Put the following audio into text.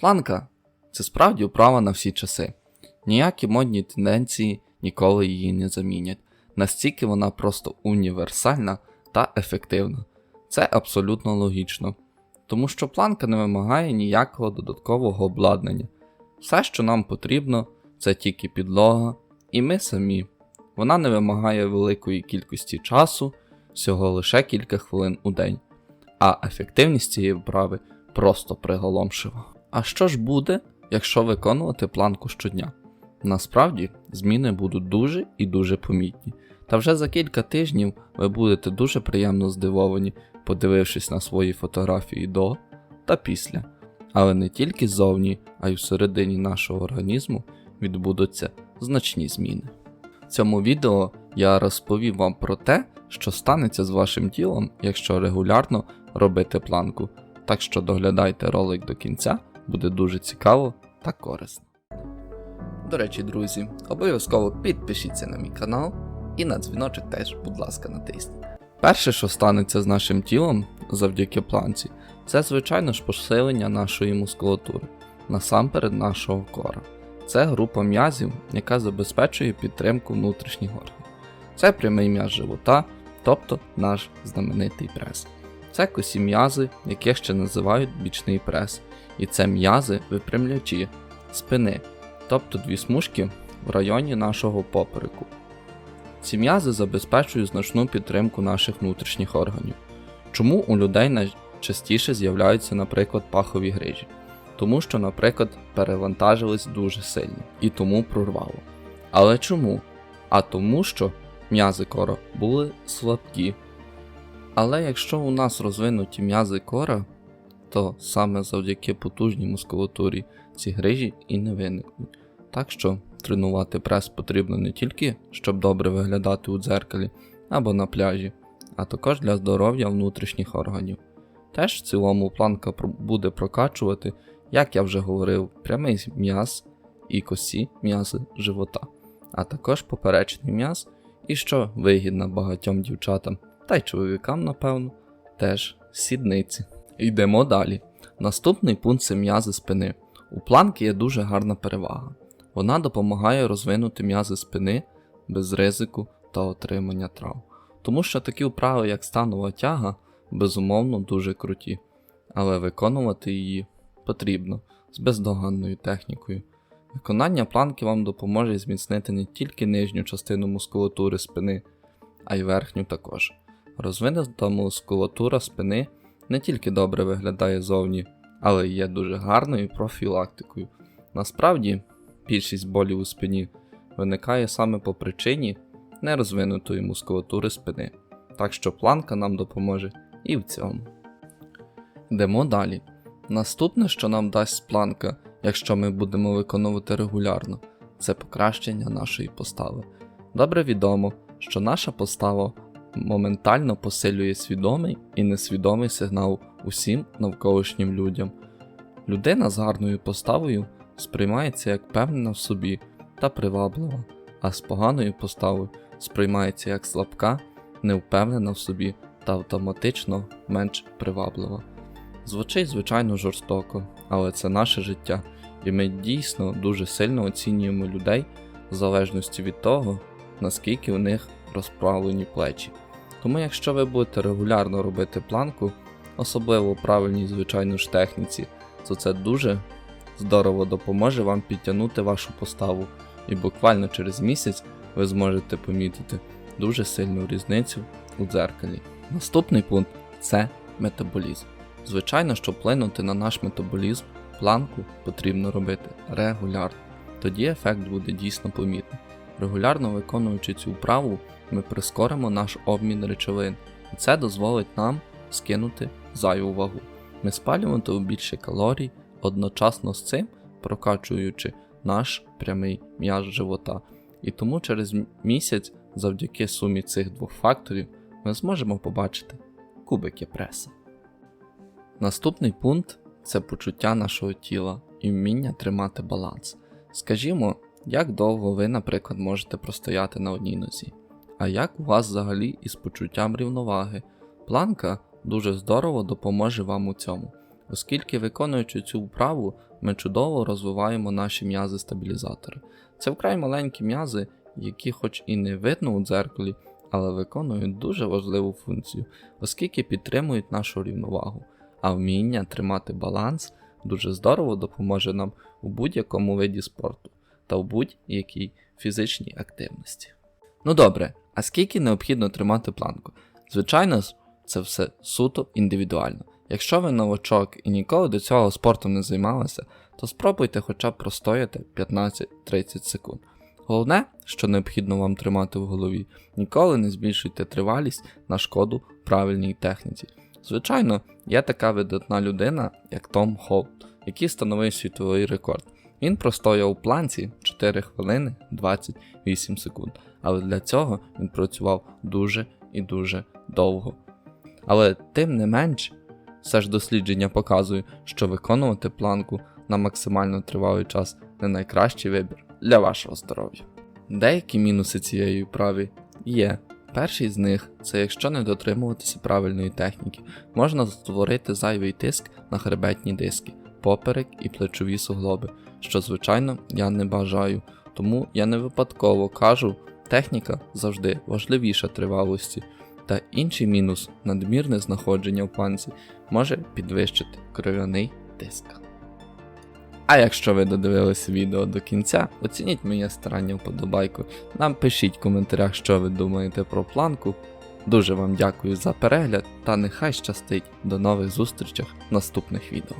Планка це справді вправа на всі часи. Ніякі модні тенденції ніколи її не замінять. Настільки вона просто універсальна та ефективна. Це абсолютно логічно, тому що планка не вимагає ніякого додаткового обладнання. Все, що нам потрібно, це тільки підлога, і ми самі. Вона не вимагає великої кількості часу, всього лише кілька хвилин у день, а ефективність цієї вправи просто приголомшива. А що ж буде, якщо виконувати планку щодня? Насправді, зміни будуть дуже і дуже помітні. Та вже за кілька тижнів ви будете дуже приємно здивовані, подивившись на свої фотографії до та після. Але не тільки ззовні, а й всередині нашого організму відбудуться значні зміни. В цьому відео я розповів вам про те, що станеться з вашим тілом, якщо регулярно робити планку. Так що доглядайте ролик до кінця, буде дуже цікаво та корисно. До речі, друзі, обов'язково підпишіться на мій канал і на дзвіночок теж, будь ласка, натисніть. Перше, що станеться з нашим тілом завдяки планці, це звичайно ж посилення нашої мускулатури, насамперед нашого кора. Це група м'язів, яка забезпечує підтримку внутрішніх органів. Це прямий м'яз живота, тобто наш знаменитий прес. Це косі м'язи, яких ще називають бічний прес, і це м'язи випрямлячі спини, тобто дві смужки в районі нашого попереку. Ці м'язи забезпечують значну підтримку наших внутрішніх органів. Чому у людей найчастіше з'являються, наприклад, пахові грижі? Тому що, наприклад, перевантажились дуже сильно і тому прорвало. Але чому? А тому, що м'язи кора були слабкі. Але якщо у нас розвинуті м'язи кора, то саме завдяки потужній мускулатурі ці грижі і не виникнуть. Так що тренувати прес потрібно не тільки, щоб добре виглядати у дзеркалі або на пляжі, а також для здоров'я внутрішніх органів. Теж в цілому планка буде прокачувати, як я вже говорив, прямий м'яз і косі м'язи живота, а також поперечний м'яз, і що вигідно багатьом дівчатам та й чоловікам, напевно, теж сідниці. Йдемо далі. Наступний пункт це м'язи спини. У планки є дуже гарна перевага. Вона допомагає розвинути м'язи спини без ризику та отримання травм. Тому що такі вправи, як станова тяга, безумовно дуже круті, але виконувати її потрібно з бездоганною технікою. Виконання планки вам допоможе зміцнити не тільки нижню частину мускулатури спини, а й верхню також. Розвинута мускулатура спини не тільки добре виглядає зовні, але й є дуже гарною профілактикою. Насправді, більшість болів у спині виникає саме по причині нерозвинутої мускулатури спини, так що планка нам допоможе і в цьому. Йдемо далі. Наступне, що нам дасть планка, якщо ми будемо виконувати регулярно, це покращення нашої постави. Добре відомо, що наша постава моментально посилює свідомий і несвідомий сигнал усім навколишнім людям. Людина з гарною поставою сприймається як певна в собі та приваблива, а з поганою поставою сприймається як слабка, невпевнена в собі та автоматично менш приваблива. Звучить, звичайно, жорстоко, але це наше життя, і ми дійсно дуже сильно оцінюємо людей в залежності від того, наскільки у них розправлені плечі. Тому, якщо ви будете регулярно робити планку, особливо у правильній, звичайно ж, техніці, то це дуже здорово допоможе вам підтягнути вашу поставу, і буквально через місяць ви зможете помітити дуже сильну різницю у дзеркалі. Наступний пункт це метаболізм. Звичайно, щоб вплинути на наш метаболізм, планку потрібно робити регулярно. Тоді ефект буде дійсно помітний. Регулярно виконуючи цю вправу, ми прискоримо наш обмін речовин, і це дозволить нам скинути зайву вагу. Ми спалюємо більше калорій, одночасно з цим прокачуючи наш прямий м'яз живота. І тому через місяць, завдяки сумі цих двох факторів, ми зможемо побачити кубики преса. Наступний пункт це почуття нашого тіла і вміння тримати баланс. Скажімо, як довго ви, наприклад, можете простояти на одній нозі, а як у вас взагалі із почуттям рівноваги. Планка дуже здорово допоможе вам у цьому. оскільки виконуючи цю вправу, ми чудово розвиваємо наші м'язи-стабілізатори. Це вкрай маленькі м'язи, які хоч і не видно у дзеркалі, але виконують дуже важливу функцію, оскільки підтримують нашу рівновагу, а вміння тримати баланс дуже здорово допоможе нам у будь-якому виді спорту та у будь-якій фізичній активності. Ну добре, а скільки необхідно тримати планку? Звичайно, це все суто індивідуально. Якщо ви новачок і ніколи до цього спортом не займалися, то спробуйте хоча б простояти 15-30 секунд. Головне, що необхідно вам тримати в голові, ніколи не збільшуйте тривалість на шкоду правильній техніці. Звичайно, є така видатна людина, як Том Холт, який встановив світовий рекорд. Він простояв у планці 4 хвилини 28 секунд, але для цього він працював дуже і дуже довго. Але тим не менш, все ж дослідження показує, що виконувати планку на максимально тривалий час не найкращий вибір для вашого здоров'я. Деякі мінуси цієї вправи є. Перший з них це якщо не дотримуватися правильної техніки, можна створити зайвий тиск на хребетні диски, поперек і плечові суглоби, що звичайно я не бажаю, тому я не випадково кажу, техніка завжди важливіша тривалості. Та інший мінус надмірне знаходження в планці може підвищити кров'яний тиск. А якщо ви додивилися відео до кінця, оцініть моє старання вподобайку. Нам пишіть в коментарях, що ви думаєте про планку. Дуже вам дякую за перегляд та нехай щастить до нових зустрічей в наступних відео.